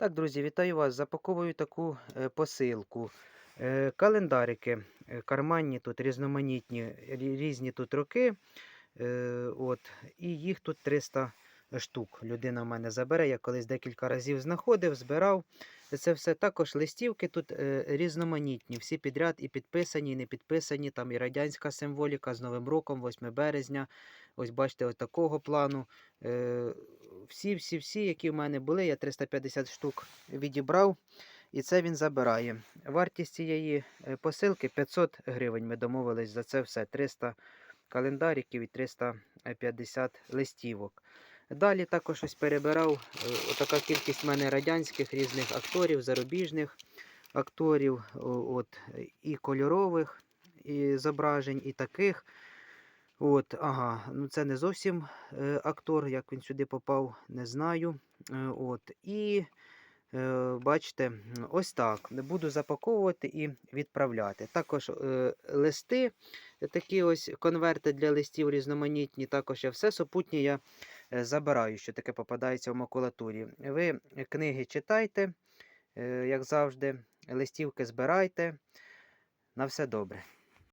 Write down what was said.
Так, друзі, вітаю вас. Запаковую таку е, посилку. Е, Календарики е, карманні тут різноманітні, різні тут роки. От, і їх тут 300 штук. Людина в мене забере. Я колись декілька разів знаходив, збирав. Це все також листівки тут різноманітні, всі підряд і підписані, і не підписані. Там і радянська символіка з Новим роком, 8 березня. Ось бачите, ось такого плану. Е, всі, всі, всі, які в мене були, я 350 штук відібрав. І це він забирає. Вартість цієї е, посилки 500 гривень. Ми домовились за це все. 300 календариків і 350 листівок. Далі також ось перебирав е, отака кількість в мене радянських різних акторів, зарубіжних акторів, от, е, і кольорових і зображень, і таких. От, ага, ну це не зовсім е, актор, як він сюди попав, не знаю. Е, от, і е, бачите, ось так. Буду запаковувати і відправляти. Також е, листи, е, такі ось конверти для листів різноманітні. Також я все супутнє я е, забираю, що таке попадається в макулатурі. Ви книги читайте, е, як завжди, листівки збирайте. На все добре.